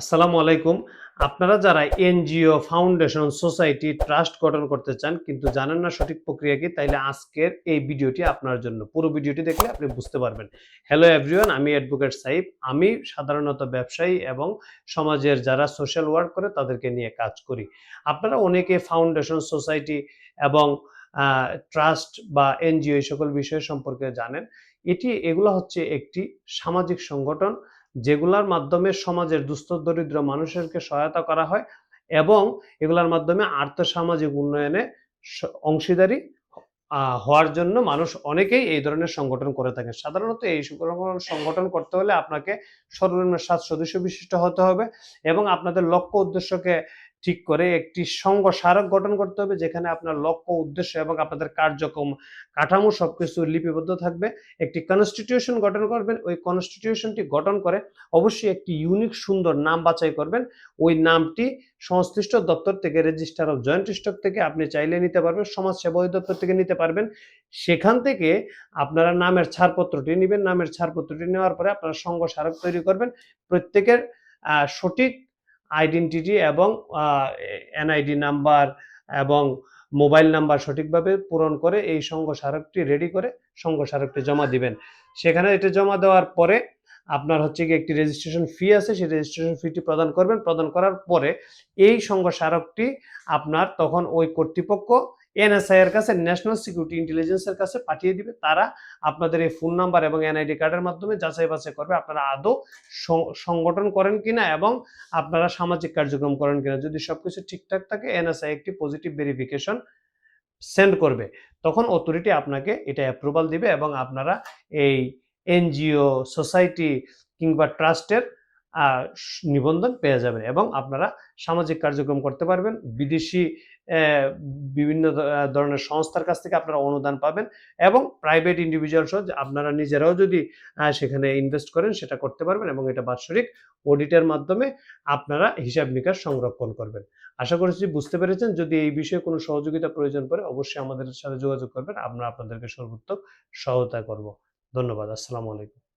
আসসালামু আলাইকুম। আপনারা যারা এনজিও, ফাউন্ডেশন, সোসাইটি, ট্রাস্ট গঠন করতে চান, কিন্তু জানেন না সঠিক প্রক্রিয়া কি, তাইলে আজকের এই ভিডিওটি আপনার জন্য। পুরো ভিডিওটি দেখলে আপনি বুঝতে পারবেন। হ্যালো এভরিওয়ান আমি অ্যাডভোকেট সাইব আমি সাধারণত ব্যবসায়ী এবং সমাজের যারা সোশ্যাল ওয়ার্ক করে, তাদেরকে নিয়ে কাজ করি। আপনারা অনেকে ফাউন্ডেশন, সোসাইটি এবং ট্রাস্ট বা এনজিও এই সকল বিষয় সম্পর্কে জানেন। এটি, এগুলো হচ্ছে একটি সামাজিক সংগঠন, যেগুলোর মাধ্যমে সমাজের দুস্থ, দরিদ্র মানুষেরকে সহায়তা করা হয় এবং এগুলোর মাধ্যমে আর্থসামাজিক উন্নয়নে অংশীদারি হওয়ার জন্য মানুষ অনেকেই এই ধরনের সংগঠন করে থাকেন। সাধারণত এই সংগঠন করতে হলে আপনাকে সর্বনিম্ন সাত সদস্য বিশিষ্ট হতে হবে এবং আপনাদের লক্ষ্য উদ্দেশ্যকে ঠিক করে একটি সংঘ স্মারক গঠন করতে হবে, যেখানে আপনার লক্ষ্য, উদ্দেশ্য এবং আপনাদের কার্যক্রম কাঠামো সবকিছু লিপিবদ্ধ থাকবে। একটি কনস্টিটিউশন গঠন করবেন, ওই কনস্টিটিউশনটি গঠন করে অবশ্যই একটি ইউনিক সুন্দর নাম বাছাই করবেন। ওই নামটি সংশ্লিষ্ট দপ্তর থেকে রেজিস্টার অফ জয়েন্ট স্টক থেকে আপনি চাইলে নিতে পারবেন সমাজ সেবা দপ্তর থেকে নিতে পারবেন। সেখান থেকে আপনারা নামের ছাড়পত্রটি নেবেন, নামের ছাড়পত্রটি নেওয়ার পরে আপনারা সংঘ স্মারক তৈরি করবেন। প্রত্যেকের সঠিক আইডেন্টিটি এবং এনআইডি নাম্বার এবং মোবাইল নাম্বার সঠিকভাবে পূরণ করে এই সংঘ স্মারকটি রেডি করে সংঘ স্মারকটি জমা দিবেন। সেখানে এটা জমা দেওয়ার পরে আপনার হচ্ছে কি একটি রেজিস্ট্রেশন ফি আছে, সেই রেজিস্ট্রেশন ফিটি প্রদান করবেন। প্রদান করার পরে এই সংঘ স্মারকটি আপনার তখন ওই কর্তৃপক্ষ এনএসআই এর কাছে ন্যাশনাল সিকিউরিটি ইন্টেলিজেন্সের কাছে পাঠিয়ে দিবে। তারা আপনাদের এই ফোন নাম্বার এবং এনআইডি কার্ডের মাধ্যমে যাচাই বাছাই করবে আপনারা আদৌ সংগঠন করেন কিনা এবং আপনারা সামাজিক কার্যক্রম করেন কিনা। যদি সবকিছু ঠিকঠাক থাকে এনএসআই একটি পজিটিভ ভেরিফিকেশন সেন্ড করবে। তখন অথরিটি আপনাকে এটা অ্যাপ্রুভাল দিবে এবং আপনারা এই এনজিও সোসাইটি কিংবা ট্রাস্টের নিবন্ধন পেয়ে যাবেন এবং আপনারা সামাজিক কার্যক্রম করতে পারবেন। বিদেশি বিভিন্ন ধরনের সংস্থার কাছ থেকে আপনারা অনুদান পাবেন এবং প্রাইভেট ইন্ডিভিজুয়াল সহ আপনারা নিজেরাও যদি সেখানে ইনভেস্ট করেন সেটা করতে পারবেন এবং এটা বাৎসরিক অডিটের মাধ্যমে আপনারা হিসাব নিকাশ সংরক্ষণ করবেন। আশা করছি বুঝতে পেরেছেন। যদি এই বিষয়ে কোনো সহযোগিতা প্রয়োজন পড়ে অবশ্যই আমাদের সাথে যোগাযোগ করবেন। আমরা আপনাদেরকে সর্বোত্তম সহায়তা করব। ধন্যবাদ। আসসালামু আলাইকুম।